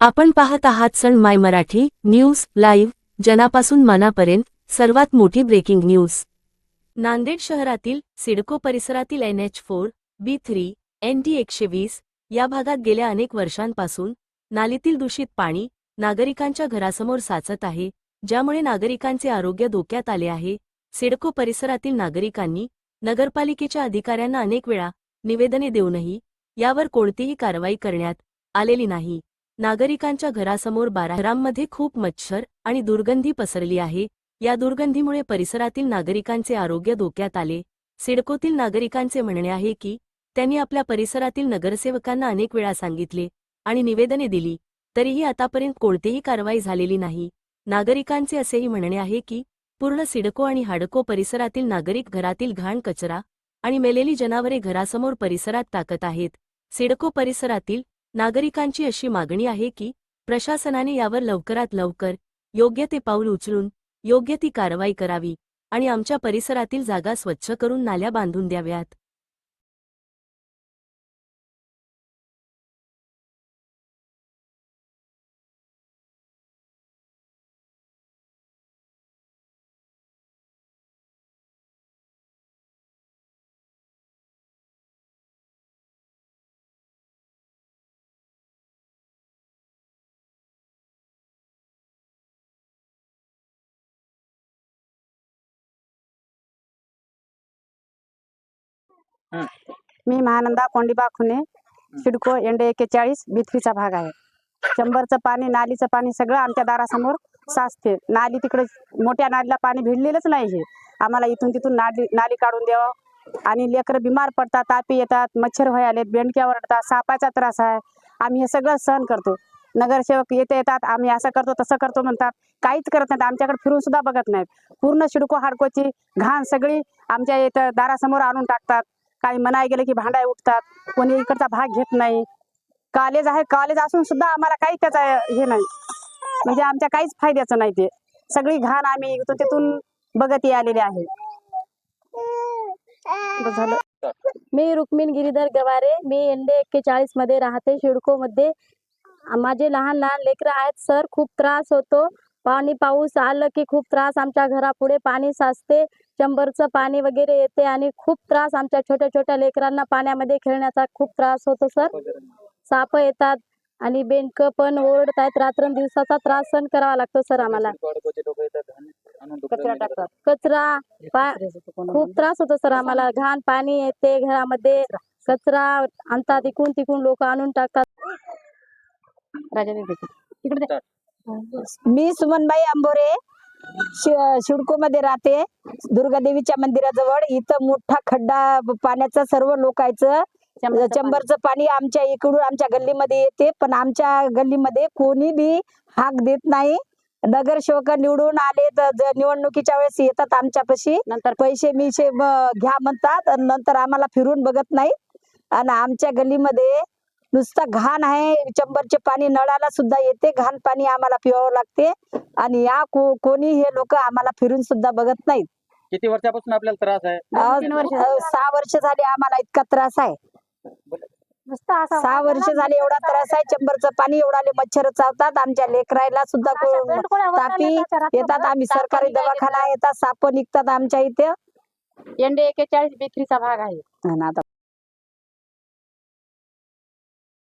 आपण पाहत आहात सण माय मराठी न्यूज लाईव्ह जनापासून मनापर्यंत सर्वात मोठी ब्रेकिंग न्यूज. नांदेड शहरातील सिडको परिसरातील N H four B three N D एकशे वीस या भागात गेल्या अनेक वर्षांपासून नालीतील दूषित पाणी नागरिकांच्या घरासमोर साचत आहे ज्यामुळे नागरिकांचे आरोग्य धोक्यात आले आहे. सिडको परिसरातील नागरिकांनी नगरपालिकेच्या अधिकाऱ्यांना अनेक वेळा निवेदने देऊनही यावर कोणतीही कारवाई करण्यात आलेली नाही. नागरिकांच्या घरासमोर बाराराममध्ये खूप मच्छर आणि दुर्गंधी पसरली आहे. या दुर्गंधीमुळे परिसरातील नागरिकांचे आरोग्य धोक्यात आले. सिडकोतील नागरिकांचे म्हणणे आहे की त्यांनी आपल्या परिसरातील नगरसेवकांना अनेक वेळा सांगितले आणि निवेदने दिली तरीही आतापर्यंत कोणतीही कारवाई झालेली नाही. नागरिकांचे असेही म्हणणे आहे की पूर्ण सिडको आणि हाडको परिसरातील नागरिक घरातील घाण कचरा आणि मेलेली जनावरे घरासमोर परिसरात टाकत आहेत. सिडको परिसरातील नागरिकांची अशी मागणी आहे की प्रशासनाने यावर लवकरात लवकर योग्य ते पाऊल उचलून योग्य ती कारवाई करावी आणि आमच्या परिसरातील जागा स्वच्छ करून नाल्या बांधून द्याव्यात. मी महानंदा कोंडीबा खुने सिडको एंडे एक्केचाळीस बिथवीचा भाग आहे. शंभरचं पाणी नालीचं पाणी सगळं आमच्या दारासमोर साचते. नाली तिकडे मोठ्या नालीला पाणी भिडलेलंच नाही हे आम्हाला इथून तिथून नाली नाली काढून द्यावं. आणि लेकरं बिमार पडतात तापी येतात मच्छर व्हाय आलेत बेंडक्या वरडतात सापाचा त्रास आहे. आम्ही हे सगळं सहन करतो. नगरसेवक येते येतात आम्ही असं करतो तसं करतो म्हणतात. काहीच करत नाहीत आमच्याकडे फिरून सुद्धा बघत नाहीत. पूर्ण शिडको हाडकोची घाण सगळी आमच्या इथं दारासमोर आणून टाकतात. काही म्हणाय गेलं की भांडाय उठतात. कोणी इकडचा भाग घेत नाही. कॉलेज आहे कॉलेज असून सुद्धा आम्हाला काही त्याचा हे नाही. म्हणजे आमच्या काहीच फायद्याचं नाही ते. सगळी घाण आम्ही इथून तिथून बघत आलेले आहे. झालं. मी रुक्मिण गिरीधर गवारे. मी एनडे एक्केचाळीसमध्ये राहते शिडको मध्ये. माझे लहान लहान लेकरं आहेत. सर खूप त्रास होतो. पाणी पाऊस आलं की खूप त्रास आमच्या घरापुढे पाणी साचते चंबरचं पाणी वगैरे येते आणि खूप त्रास आमच्या छोट्या छोट्या लेकरांना पाण्यामध्ये खेळण्याचा खूप त्रास होतो सर. साप येतात आणि बेंक पण ओरडत आहेत रात्रंदिवसाचा त्रास सहन करावा लागतो सर आम्हाला. कचरा टाकतात कचरा खूप त्रास होतो सर आम्हाला. घाण पाणी येते घरामध्ये कचरा आणतात इकून तिकून लोक आणून टाकतात. मी सुमनबाई अंबोरे शिडको मध्ये राहते. दुर्गादेवीच्या मंदिराजवळ. इथं मोठा खड्डा पाण्याचा सर्व लोकायचं चंबरचं पाणी. आमच्या इकडून आमच्या गल्लीमध्ये येते. पण आमच्या गल्लीमध्ये कोणी बी हाक देत नाही. नगरसेवक निवडून आले तर निवडणुकीच्या वेळेस येतात आमच्यापाशी. नंतर? पैसे मीशे घ्या म्हणतात. नंतर आम्हाला फिरून बघत नाही आणि आमच्या गल्लीमध्ये नुसतं घाण आहे चंबरचे पाणी नळाला सुद्धा येते घाण पाणी आम्हाला पिवावं लागते. आणि या को- कोणी हे लोक आम्हाला फिरून सुद्धा बघत नाहीत. किती वर्षापासून आपल्याला त्रास आहे? सहा वर्ष झाले आम्हाला इतका त्रास आहे. सहा वर्ष झाले एवढा त्रास आहे चंबरचं पाणी एवढाले मच्छर चावतात आमच्या लेकरायला सुद्धा तापी येतात आम्ही सरकारी दवाखाना येतात साप निघतात आमच्या इथे. एनडे एक्केचाळीस बेकरीचा भाग आहे.